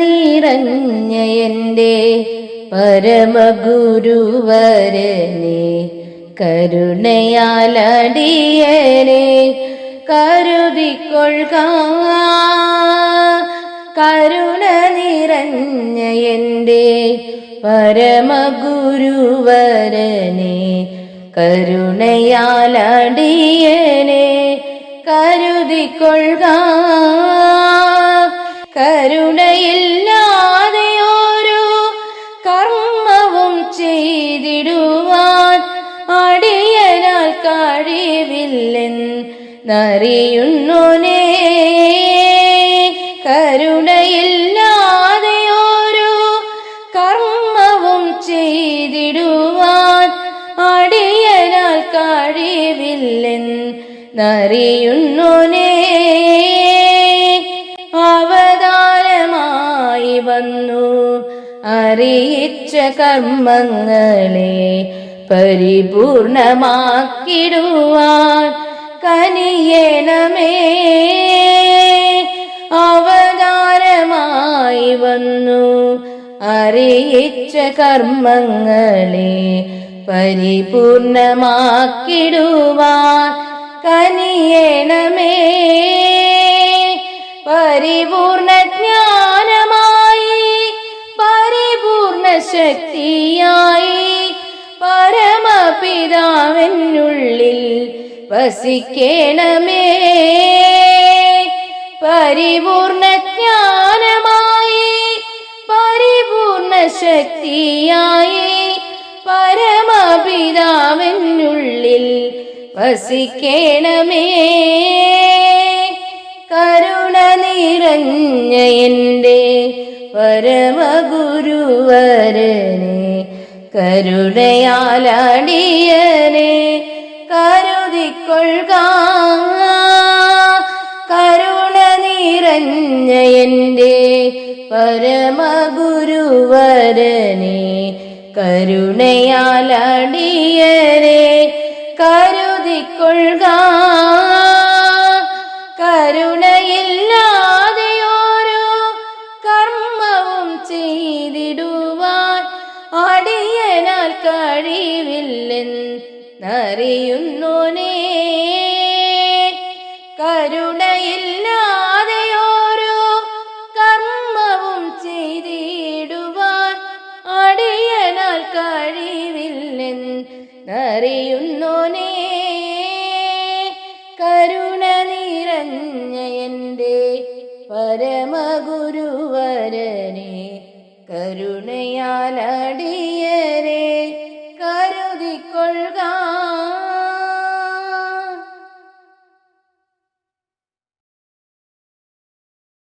നിറഞ്ഞ എന്റെ പരമഗുരുവരനെ കരുണയാലടിയനെ കരുതിക്കൊള്ളുക. കരുണ നിറഞ്ഞ എന്റെ പരമഗുരുവരനെ കരുണയാലടിയനെ കരുതിക്കൊള്ളുക. കരുണയില്ലാതെ ഓരോ കർമ്മവും ചെയ്തിടുവാൻ അടിയനാൽ കഴിവില്ലെന്നറിയുന്നോനേ കരുണയില്ലാതെ ഓരോ കർമ്മവും ചെയ്തിടുവാൻ അടിയനാൽ കഴിവില്ലെന്നറിയുന്നോനേ അവതാരമായി അറിയിച്ച കർമ്മങ്ങളെ പരിപൂർണമാക്കിടുവാൻ കനിയണമേ. അവതാരമായി വന്നു. അറിയിച്ച കർമ്മങ്ങളെ പരിപൂർണമാക്കിടുവാൻ കനിയണമേ. ശക്തിയായി പരമപിതാവിനുള്ളിൽ വസിക്കണമേ. പരിപൂർണ ജ്ഞാനമായി പരിപൂർണ ശക്തിയായി പരമപിതാവിനുള്ളിൽ വസിക്കണമേ. കരുണ നിറഞ്ഞ എന്റെ പരമഗുരുവരനെ കരുണയാലടിയനെ കരുതിക്കൊള്ളുക. കരുണ നിറഞ്ഞ എന്റെ പരമഗുരുവരനെ കരുണയാലടിയനെ കരുതിക്കൊള്ളുക. അടിയനാൽ കഴിവില്ലെന്നറിയുന്നോനേ കരുണയില്ലാതെയോരു കർമ്മവും ചെയ്തിടുവാൻ അടിയനാൽ കഴിവില്ലെന്നറിയുന്നോനേ കരുണ നിറഞ്ഞ എന്റെ പരമഗുരുവരനെ കരുണയാലടിയനെ